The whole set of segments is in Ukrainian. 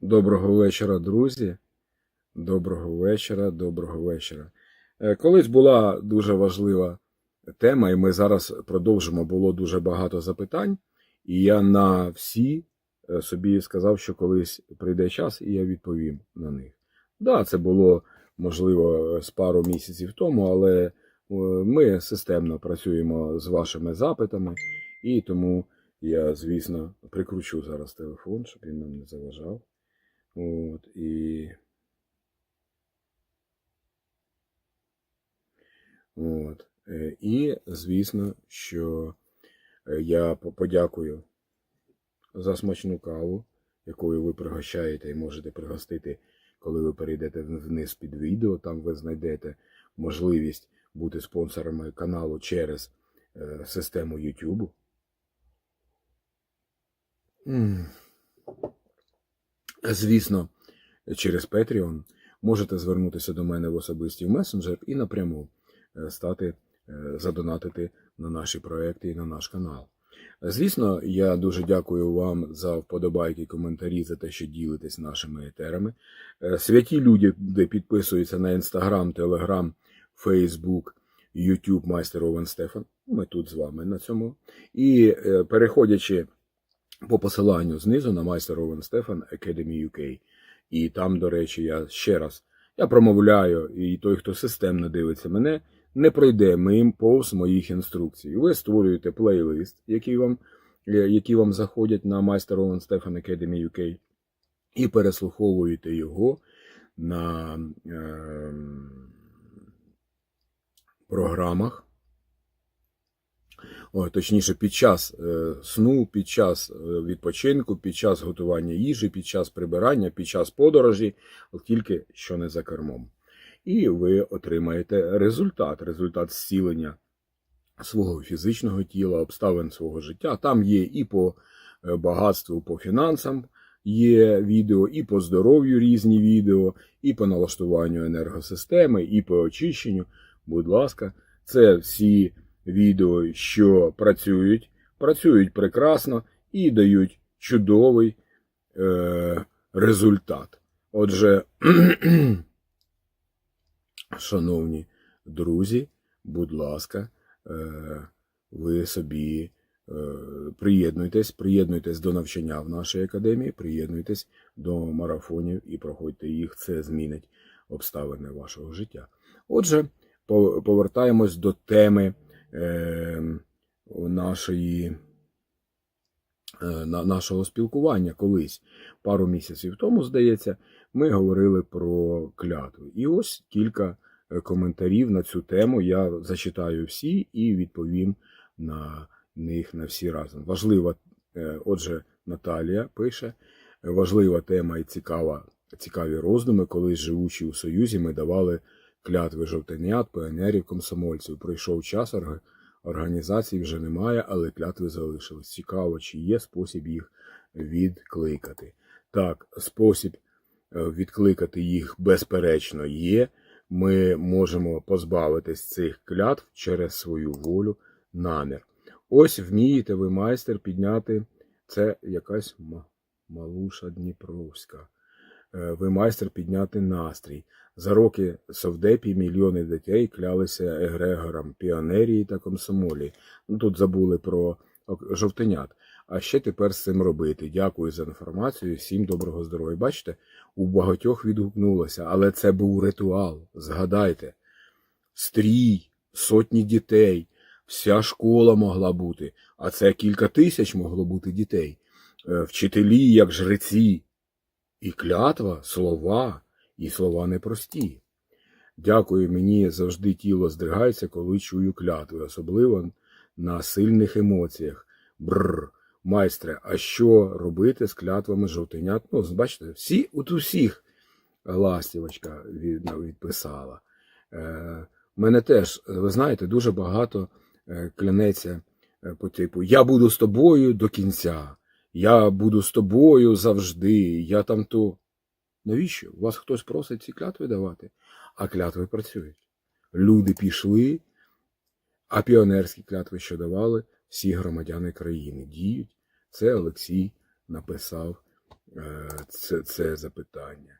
Доброго вечора, друзі. Доброго вечора, доброго вечора. Е, Колись була дуже важлива тема, і ми зараз продовжимо. Було дуже багато запитань, і я на всі е, собі сказав, що колись прийде час, і я відповім на них. Да, це було можливо з пару місяців тому, але е, ми системно працюємо з вашими запитами, і тому я, звісно, прикручу зараз телефон, щоб він нам не заважав. От, і... От. І, звісно, що е, я подякую за смачну каву, якою ви пригощаєте і можете пригостити, коли ви перейдете вниз під відео. Там ви знайдете можливість бути спонсорами каналу через е, систему YouTube. Звісно, через Patreon можете звернутися до мене в особистий месенджер і напряму е, стати е, задонатити на наші проекти і на наш канал. Звісно, я дуже дякую вам за вподобайки, коментарі, за те, що ділитесь нашими етерами. Е, Святі люди, де підписуються на Instagram, Telegram, Facebook, YouTube майстер Овен Стефан. Ми тут з вами на цьому. І переходячи по посиланню знизу на майстер Овен Стефан Academy UK. І там, до речі, я ще раз я промовляю, і той, хто системно дивиться мене, не пройде мим повз моїх інструкцій. Ви створюєте плейлист, який вам, е, які вам заходять на майстер Овен Стефан Academy UK, і переслуховуєте його на е, програмах. О, точніше, під час е, сну, під час е, відпочинку, під час готування їжі, під час прибирання, під час подорожі, тільки що не за кермом. І ви отримаєте результат, результат зцілення свого фізичного тіла, обставин свого життя. Там є і по е, багатству, по фінансам є відео, і по здоров'ю різні відео, і по налаштуванню енергосистеми, і по очищенню. Будь ласка, це всі відео, що працюють, працюють прекрасно і дають чудовий е, результат. Отже, шановні друзі, будь ласка, е, ви собі е, приєднуйтесь, приєднуйтесь до навчання в нашій академії, приєднуйтесь до марафонів і проходьте їх. Це змінить обставини вашого життя. Отже, повертаємось до теми е, нашої, е, на, нашого спілкування колись, пару місяців тому, здається, ми говорили про клятву. І ось кілька е, коментарів на цю тему. Я зачитаю всі і відповім на них на всі разом. Важлива, е, отже, Наталія пише, важлива тема і цікава, цікаві роздуми, колись живучи у Союзі, ми давали клятви жовтенят, піонерів, комсомольців. Пройшов час, орг- організацій вже немає, але клятви залишились. Цікаво, чи є спосіб їх відкликати. Так, спосіб е, відкликати їх безперечно є. Ми можемо позбавитись цих клятв через свою волю, намір. Ось вмієте ви, майстер, підняти це якась малуша Дніпровська. Е, Ви майстер підняти настрій. За роки совдепі мільйони дітей клялися егрегорам піонерії та комсомолі. Ну тут забули про жовтенят. А ще тепер з цим робити. Дякую за інформацію. Всім доброго здоров'я. Бачите, у багатьох відгукнулося, але це був ритуал. Згадайте, стрій, сотні дітей, вся школа могла бути, а це кілька тисяч могло бути дітей. Е, Вчителі, як жреці, і клятва, слова, і слова непрості. Дякую, мені завжди тіло здригається, коли чую клятви, особливо на сильних емоціях. Бррр, майстре, а що робити з клятвами жовтенят? Ну, бачите, всі, от усіх ластівочка від, відписала. Е, мене теж, ви знаєте, дуже багато е, клянеться е, по типу Я буду з тобою до кінця. Я буду з тобою завжди. Я там то. Навіщо? Вас хтось просить ці клятви давати? А клятви працюють. Люди пішли, а піонерські клятви, що давали, всі громадяни країни діють. Це Олексій написав е, це, це запитання.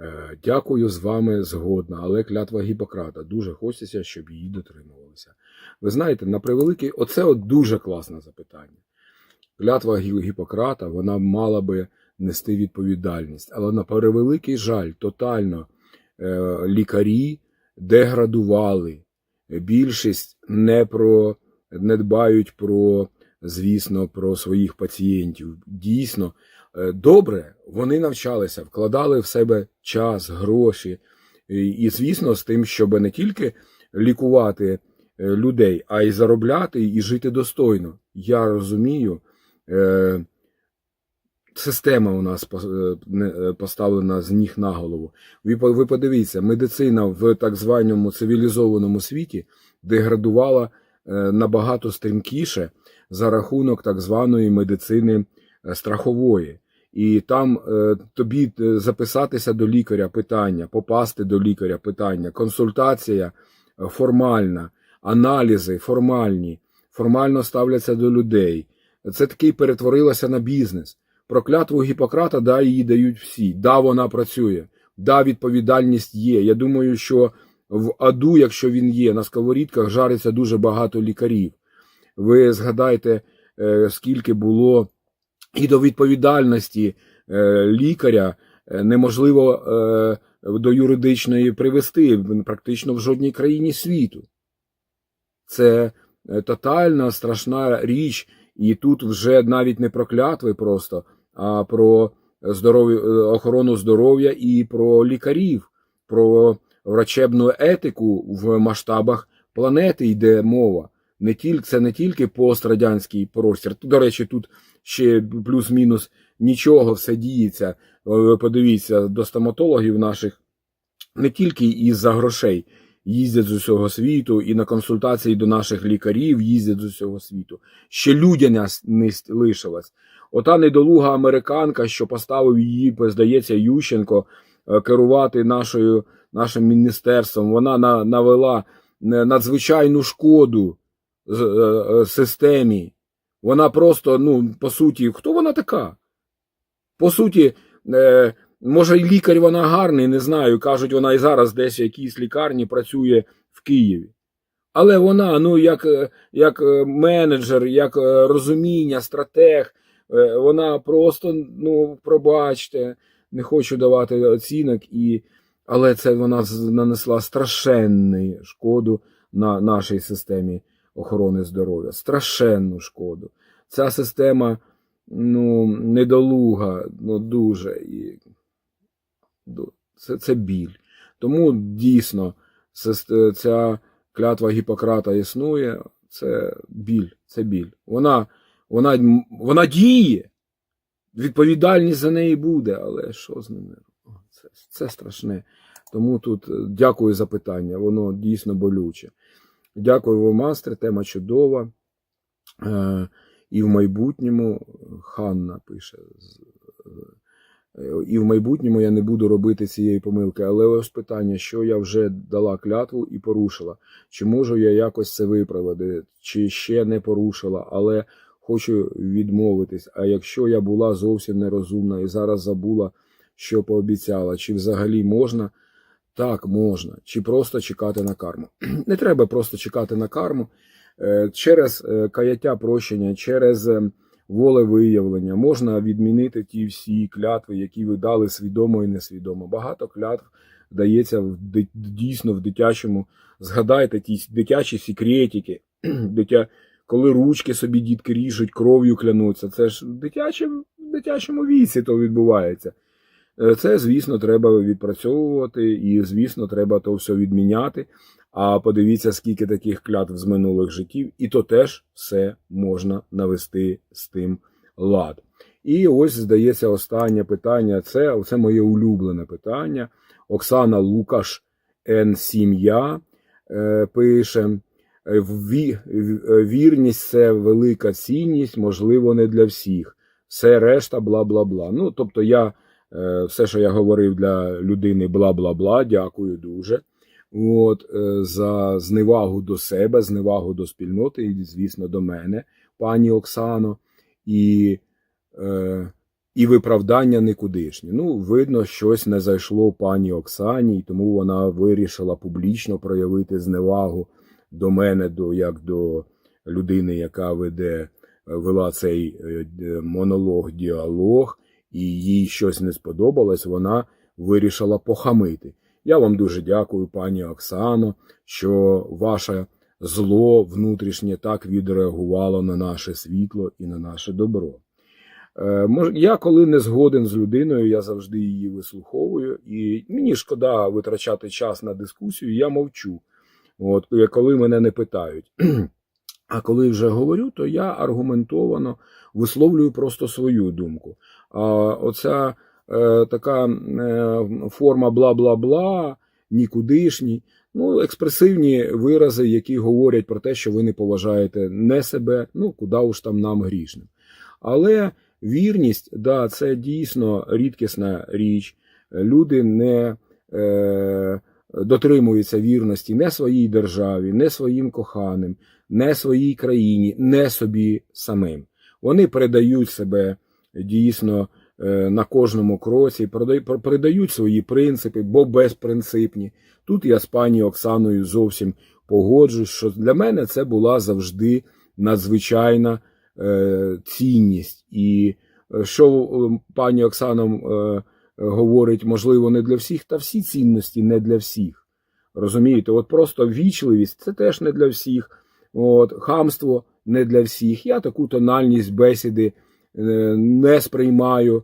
Е, Дякую з вами згодна, але клятва Гіппократа. Дуже хочеться, щоб її дотримувалися. Ви знаєте, на превеликий, оце от дуже класне запитання. Клятва Гі- Гіппократа, вона мала би нести відповідальність, але на превеликий жаль, тотально е, лікарі деградували. Більшість не про не дбають про, звісно, про своїх пацієнтів. Дійсно, е, добре, вони навчалися, вкладали в себе час, гроші, і, звісно, з тим, щоб не тільки лікувати е, людей, а й заробляти і жити достойно. Я розумію, система у нас е, е, поставлена з ніг на голову. Ви, подивіться, медицина в так званому цивілізованому світі деградувала е, набагато стрімкіше за рахунок так званої медицини е, страхової. І там е, тобі е, записатися до лікаря питання, попасти до лікаря питання, консультація е, формальна, аналізи формальні, формально ставляться до людей. Це таки перетворилося на бізнес. Про клятву Гіппократа, да, її дають всі. Да, вона працює. Да, відповідальність є. Я думаю, що в аду, якщо він є, на сковорідках жариться дуже багато лікарів. Ви згадайте, е, скільки було і до відповідальності е, лікаря е, неможливо до юридичної привести практично в жодній країні світу. Це тотальна страшна річ, і тут вже навіть не про клятви просто, а про здоров'я, е, охорону здоров'я і про лікарів, про врачебну етику в масштабах планети йде мова. Не тільки, це не тільки пострадянський простір. До речі, тут ще плюс-мінус нічого все діється. Подивіться, до стоматологів наших не тільки із-за грошей їздять з усього світу, і на консультації до наших лікарів їздять з усього світу. Ще людяність лишилась. Ота недолуга американка, що поставив її, здається, Ющенко е, керувати нашою, нашим міністерством, вона навела е, надзвичайну шкоду е, системі. Вона просто, ну, по суті, хто вона така? По суті, може, і лікар вона гарний, не знаю. Кажуть, вона і зараз десь в якійсь лікарні працює в Києві. Але вона, ну, як, е, як е, менеджер, як е, розуміння, стратег, вона просто, ну, пробачте, не хочу давати оцінок, і, але це вона нанесла страшенну шкоду на нашій системі охорони здоров'я. Страшенну шкоду. Ця система ну, недолуга, ну дуже. І, це, це біль. Тому дійсно ця клятва Гіппократа існує, це біль, це біль. Вона, вона, вона діє. Відповідальність за неї буде, але що з ними? Це, це страшне. Тому тут е, дякую за питання, воно дійсно болюче. Дякую вам, мастер, тема чудова. Е, і в майбутньому Ханна пише. Е, І в майбутньому я не буду робити цієї помилки. Але ось питання, що я вже дала клятву і порушила. Чи можу я якось це виправити, чи ще не порушила, але хочу відмовитись. А якщо я була зовсім нерозумна і зараз забула, що пообіцяла, чи взагалі можна? Так, можна. Чи просто чекати на карму. Не треба просто чекати на карму. Е, Через е, каяття прощення, через е, волевиявлення можна відмінити ті всі клятви, які ви дали свідомо і несвідомо. Багато клятв дається дійсно в дитячому. Згадайте ті дитячі секретики, дитя, коли ручки собі дітки ріжуть, кров'ю клянуться. Це ж в дитячому, в дитячому віці то відбувається. Е, Це, звісно, треба відпрацьовувати, і, звісно, треба то все відміняти. А подивіться, скільки таких клятв з минулих життів, і то теж все можна навести з тим лад. І ось, здається, останнє питання. Це, це моє улюблене питання. Оксана Лукаш Н. Сім'я е, пише. е, «Ві- Вірність це велика цінність, можливо, не для всіх. Все решта, бла бла бла. Ну, тобто, я е, все, що я говорив для людини, бла бла бла, дякую дуже. От, е, за зневагу до себе, зневагу до спільноти, і, звісно, до мене, пані Оксано. І е, і виправдання никудишні. Ну, видно, щось не зайшло пані Оксані, і тому вона вирішила публічно проявити зневагу до мене, до, як до людини, яка веде, вела цей е, монолог, діалог, і їй щось не сподобалось, вона вирішила похамити. Я вам дуже дякую, пані Оксано, що ваше зло внутрішнє так відреагувало на наше світло і на наше добро. Е, Я коли не згоден з людиною, я завжди її вислуховую, і мені шкода витрачати час на дискусію, я мовчу. От е, коли мене не питають. А коли вже говорю, то я аргументовано висловлюю просто свою думку. А оця е, така е, форма бла-бла-бла, нікудишній, ну, експресивні вирази, які говорять про те, що ви не поважаєте не себе, ну куди уж там нам грішним. Але вірність, да, це дійсно рідкісна річ. Люди не е, дотримуються вірності не своїй державі, не своїм коханим, не своїй країні, не собі самим. Вони передають себе дійсно на кожному кроці, передають свої принципи, бо безпринципні. Тут я з пані Оксаною зовсім погоджуюсь, що для мене це була завжди надзвичайна е, цінність. І е, що е, пані Оксана е, говорить, можливо, не для всіх, та всі цінності не для всіх. Розумієте, от просто вічливість це теж не для всіх. От, хамство не для всіх. Я таку тональність бесіди е, не сприймаю, е,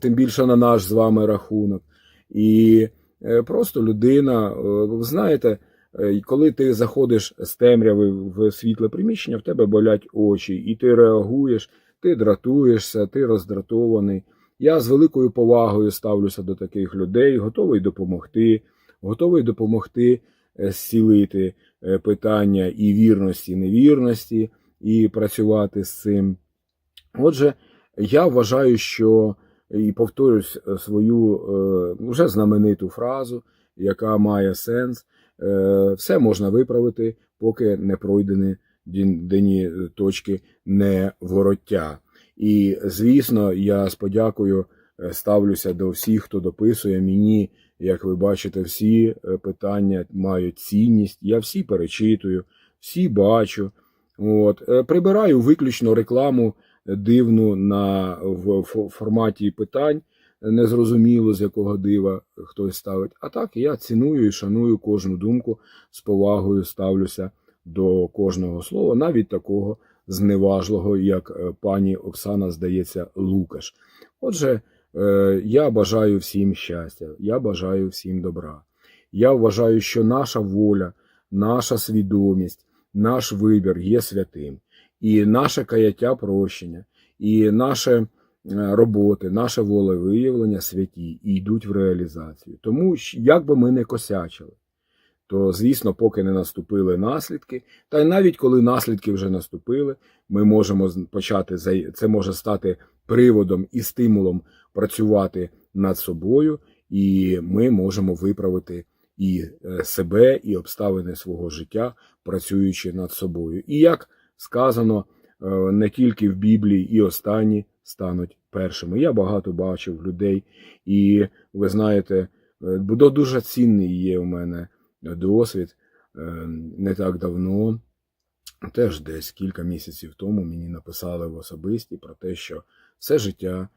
тим більше на наш з вами рахунок. І е, просто людина, е, ви знаєте, е, коли ти заходиш з темряви в світле приміщення, в тебе болять очі, і ти реагуєш, ти дратуєшся, ти роздратований. Я з великою повагою ставлюся до таких людей, готовий допомогти, готовий допомогти е, зцілити е, питання і вірності, і невірності, і працювати з цим. Отже, я вважаю, що і повторюсь е, свою е, вже знамениту фразу, яка має сенс. Е, Все можна виправити, поки не пройдені денні точки не вороття. І, звісно, я з подякою ставлюся до всіх, хто дописує мені. Як ви бачите, всі питання мають цінність. Я всі перечитую, всі бачу. От. Прибираю виключно рекламу дивну на, в форматі питань, незрозуміло з якого дива хтось ставить. А так я ціную і шаную кожну думку, з повагою ставлюся до кожного слова, навіть такого зневажливого, як е, пані Оксана, здається, Лукаш. Отже, е, я бажаю всім щастя, я бажаю всім добра. Я вважаю, що наша воля, наша свідомість, наш вибір є святим, і наше каяття прощення, і наші е, роботи, наше волевиявлення святі і йдуть в реалізацію. Тому як би ми не косячили, то звісно, поки не наступили наслідки, та й навіть коли наслідки вже наступили, ми можемо почати це може стати приводом і стимулом працювати над собою, і ми можемо виправити і е, себе, і обставини свого життя, працюючи над собою. І як сказано е, не тільки в Біблії, і останні стануть першими. Я багато бачив людей, і ви знаєте, е, дуже цінний є у мене досвід е, не так давно. Теж десь кілька місяців тому мені написали в особисті про те, що все життя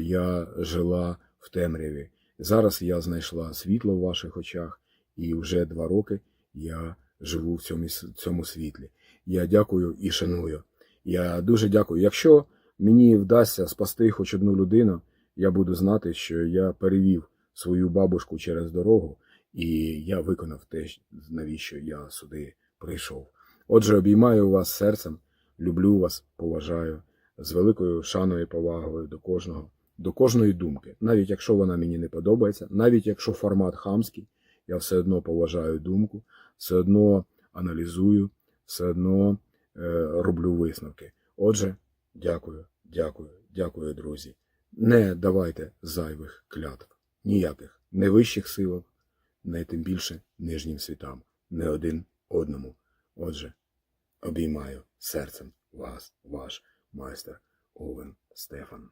я жила в темряві. Зараз я знайшла світло в ваших очах, і вже два роки я живу в цьому, цьому світлі. Я дякую і шаную. Я дуже дякую. Якщо мені вдасться спасти хоч одну людину, я буду знати, що я перевів свою бабушку через дорогу, і я виконав те, навіщо я сюди прийшов. Отже, обіймаю вас серцем, люблю вас, поважаю з великою шаною і повагою до кожного, до кожної думки. Навіть якщо вона мені не подобається, навіть якщо формат хамський, я все одно поважаю думку, все одно аналізую, все одно е, роблю висновки. Отже, дякую, дякую, дякую, друзі. Не давайте зайвих клятв. Ніяких, не вищих силах, не тим більше нижнім світам, не один одному. Отже, обіймаю серцем вас, ваш майстер Овен Стефан.